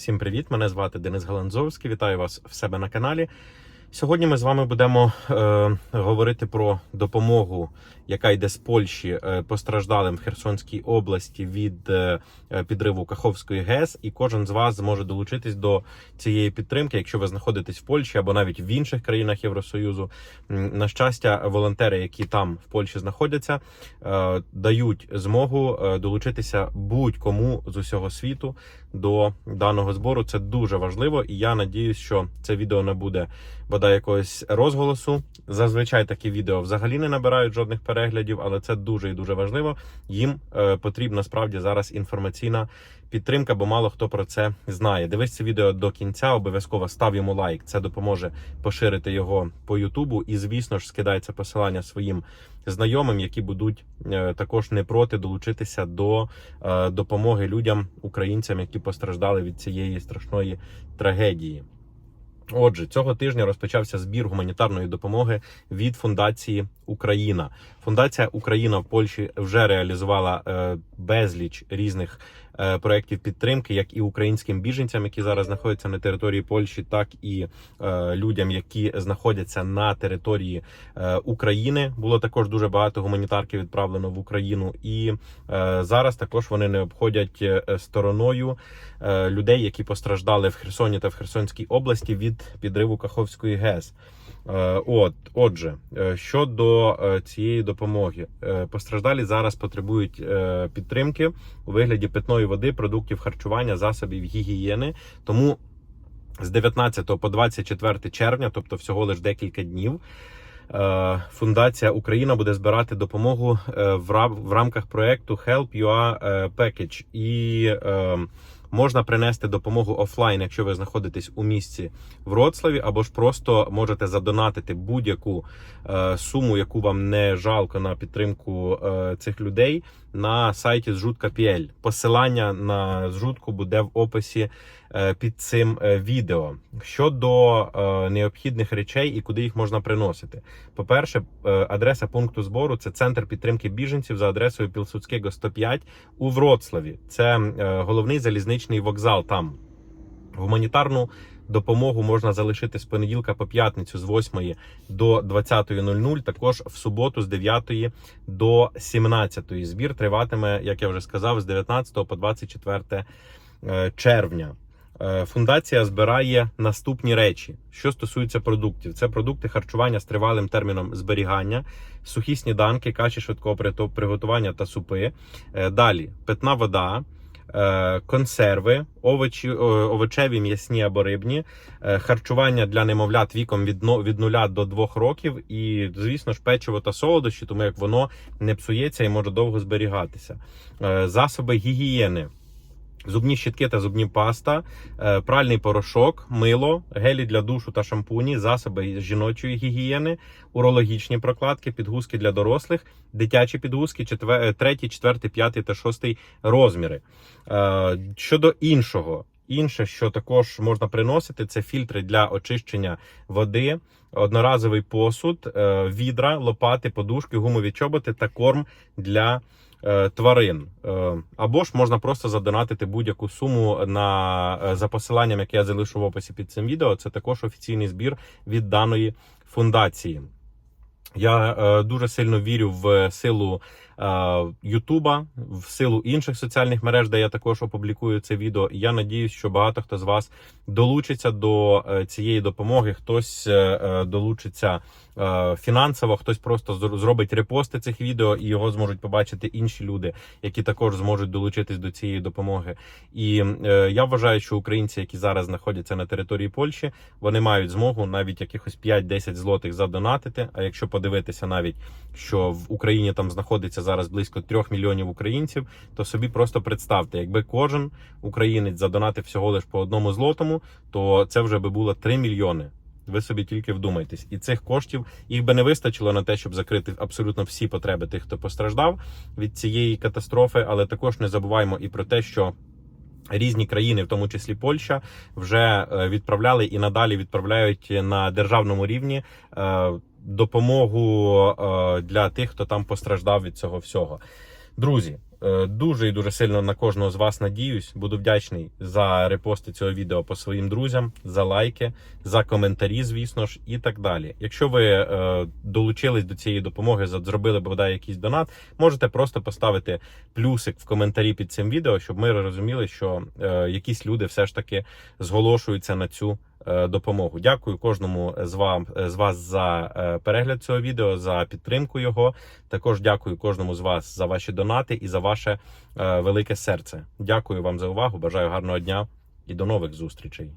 Всім привіт! Мене звати Денис Галанзовський. Вітаю вас в себе на каналі. Сьогодні ми з вами будемо е, говорити про допомогу, яка йде з Польщі е, постраждалим в Херсонській області від е, підриву Каховської ГЕС. І кожен з вас зможе долучитись до цієї підтримки, якщо ви знаходитесь в Польщі або навіть в інших країнах Євросоюзу. На щастя, волонтери, які там в Польщі знаходяться, е, дають змогу е, долучитися будь-кому з усього світу до даного збору. Це дуже важливо, і я надіюсь, що це відео не буде бодай якогось розголосу. Зазвичай такі відео взагалі не набирають жодних переглядів, але це дуже і дуже важливо. Їм е, потрібна справді зараз інформаційна підтримка, бо мало хто про це знає. Дивись це відео до кінця, обов'язково став йому лайк. Це допоможе поширити його по Ютубу. І, звісно ж, скидай це посилання своїм знайомим, які будуть е, також не проти долучитися до е, допомоги людям, українцям, які постраждали від цієї страшної трагедії. Отже, цього тижня розпочався збір гуманітарної допомоги від фундації Україна. Фундація Україна в Польщі вже реалізувала е, безліч різних проєктів підтримки, як і українським біженцям, які зараз знаходяться на території Польщі, так і е, людям, які знаходяться на території е, України. Було також дуже багато гуманітарки відправлено в Україну, і е, зараз також вони не обходять е, стороною е, людей, які постраждали в Херсоні та в Херсонській області від підриву Каховської ГЕС. Е, От, отже, е, щодо е, цієї допомоги, Е, постраждалі зараз потребують е, підтримки у вигляді питної води, продуктів харчування, засобів гігієни. Тому з 19 по 24 червня, тобто всього лише декілька днів. е, Фундація Україна буде збирати допомогу е, в рамках проекту Help UA е, Package. І можна принести допомогу офлайн, якщо ви знаходитесь у місті Вроцлаві, або ж просто можете задонатити будь-яку е, суму, яку вам не жалко на підтримку е, цих людей на сайті зжутка.pl. Посилання на зжутку буде в описі е, під цим відео. Щодо необхідних речей і куди їх можна приносити. По-перше, адреса пункту збору це центр підтримки біженців за адресою Пілсудського 105 у Вроцлаві. Це головний залізничний вокзал там. Гуманітарну допомогу можна залишити з понеділка по п'ятницю з 8 до 20.00, також в суботу з 9 до 17. Збір триватиме, як я вже сказав, з 19 по 24 е, червня. Е, Фундація збирає наступні речі, що стосується продуктів. Це продукти харчування з тривалим терміном зберігання, сухі сніданки, каші швидкого приготування та супи. Е, Далі питна вода, консерви, овочі, овочеві, м'ясні або рибні, е, харчування для немовлят віком від, від 0 до 2 років, і, звісно ж, печиво та солодощі, тому як воно не псується і може довго зберігатися. Е, Засоби гігієни. Зубні щітки та зубні паста, е, пральний порошок, мило, гелі для душу та шампуні, засоби жіночої гігієни, урологічні прокладки, підгузки для дорослих, дитячі підгузки, четвер... е, третій, четвертий, п'ятий та 6 розміри. Е, Щодо іншого, інше, що також можна приносити, це фільтри для очищення води, одноразовий посуд, е, відра, лопати, подушки, гумові чоботи та корм для е, тварин. Е, Або ж можна просто задонатити будь-яку суму на за посиланням, яке я залишу в описі під цим відео. Це також офіційний збір від даної фундації. Я дуже сильно вірю в силу Ютуба, в силу інших соціальних мереж, де я також опублікую це відео. І я надіюсь, що багато хто з вас долучиться до е, цієї допомоги. Хтось е, е, долучиться е, фінансово, хтось просто зробить репости цих відео, і його зможуть побачити інші люди, які також зможуть долучитись до цієї допомоги. І е, я вважаю, що українці, які зараз знаходяться на території Польщі, вони мають змогу навіть якихось 5-10 злотих задонатити. А якщо подивитися навіть, що в Україні там знаходиться зараз близько 3 мільйонів українців, то собі просто представте, якби кожен українець задонатив всього лиш по одному злотому, то це вже би було 3 мільйони. Ви собі тільки вдумайтесь, і цих коштів їх би не вистачило на те, щоб закрити абсолютно всі потреби тих, хто постраждав від цієї катастрофи. Але також не забуваємо і про те, що Різні країни, в тому числі Польща, вже е, відправляли і надалі відправляють на державному рівні е, допомогу е, для тих, хто там постраждав від цього всього. Друзі, е, дуже і дуже сильно на кожного з вас надіюсь. Буду вдячний за репости цього відео по своїм друзям, за лайки, за коментарі, звісно ж, і так далі. Якщо ви е, долучились до цієї допомоги, зробили бодай якийсь донат, можете просто поставити плюсик в коментарі під цим відео, щоб ми розуміли, що якісь люди все ж таки зголошуються на цю допомогу. Дякую кожному з вам з вас за е, перегляд цього відео, за підтримку його. Також дякую кожному з вас за ваші донати і за ваше е, велике серце. Дякую вам за увагу. Бажаю гарного дня і до нових зустрічей.